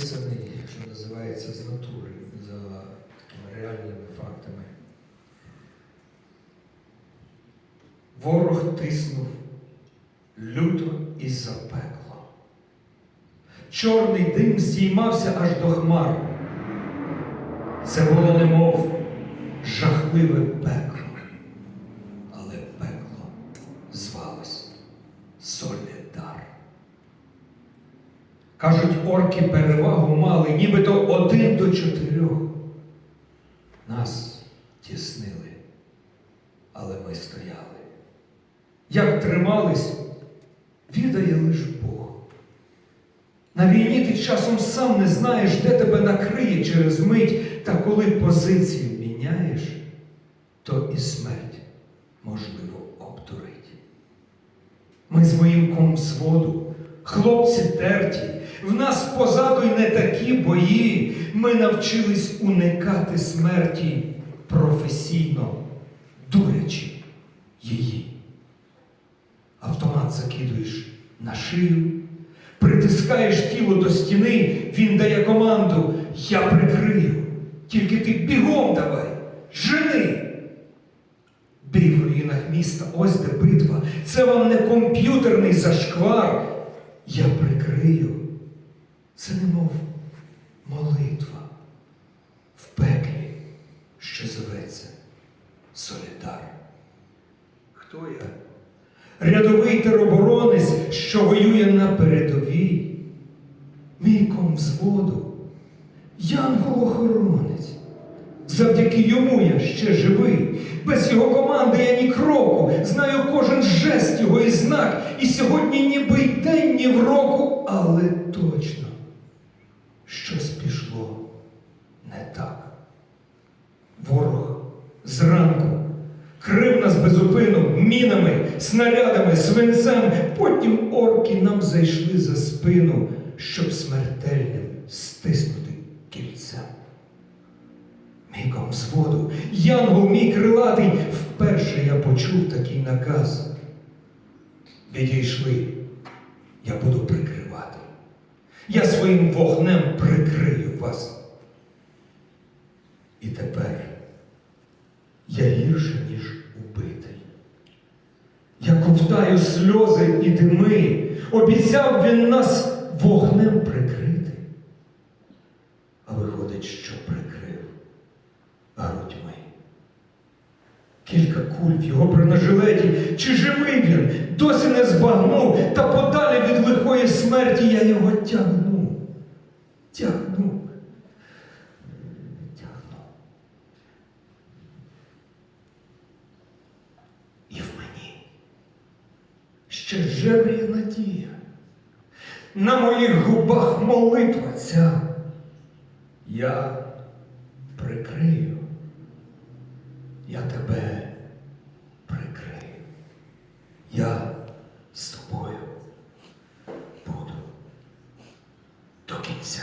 написаний, що називається з натури, за реальними фактами. Ворог тиснув люто і запекло. Чорний дим здіймався аж до хмар. Це було немов жахливе пекло, але пекло звалось Солідар. Кажуть, орки перевагу мали, нібито один до чотирьох. Нас тіснили, але ми стояли. Як тримались, відає лиш Бог. На війні ти часом сам не знаєш, де тебе накриє через мить, та коли позицію міняєш, то і смерть можливо обдурить. Ми з моїм комзводу, хлопці терті, в нас позаду й не такі бої. Ми навчились уникати смерті професійно, дурячи її. Автомат закидуєш на шию, притискаєш тіло до стіни, він дає команду Я прикрию. Тільки ти бігом давай, жени. Бій в руїнах міста, ось де битва. Це вам не комп'ютерний зашквар. Я прикрию. Це немов молитва в пеклі, що зветься Солідар. Хто я? Рядовий тероборонець, що воює на передовій. Мій комзводу, янгол-охоронець. Завдяки йому я ще живий. Без його команди я ні кроку. Знаю кожен жест його і знак. І сьогодні ніби й день, ні в року, але точно щось пішло не так. Ворог зранку крив нас безупину мінами, снарядами, свинцем. Потім орки нам зайшли за спину, щоб смертельним стиснути кільцем. Мій комзводу, янгол мій крилатий, вперше я почув такий наказ. Відійшли, я буду прикривати. Я своїм вогнем прикрию вас. І тепер я гірше, ніж убитий. Я ковтаю сльози і дими. Обіцяв він нас вогнем прикрити. А виходить, що прикрив грудьми. Кілька куль в його бронежилеті. Чи живий він? Досі не збагнув, та подалі від лихої смерті я його тягну. Тягну. Тягну. І в мені ще жевріє надія. На моїх губах молитва ця. Я прикрию. Я тебе прикрию. Я з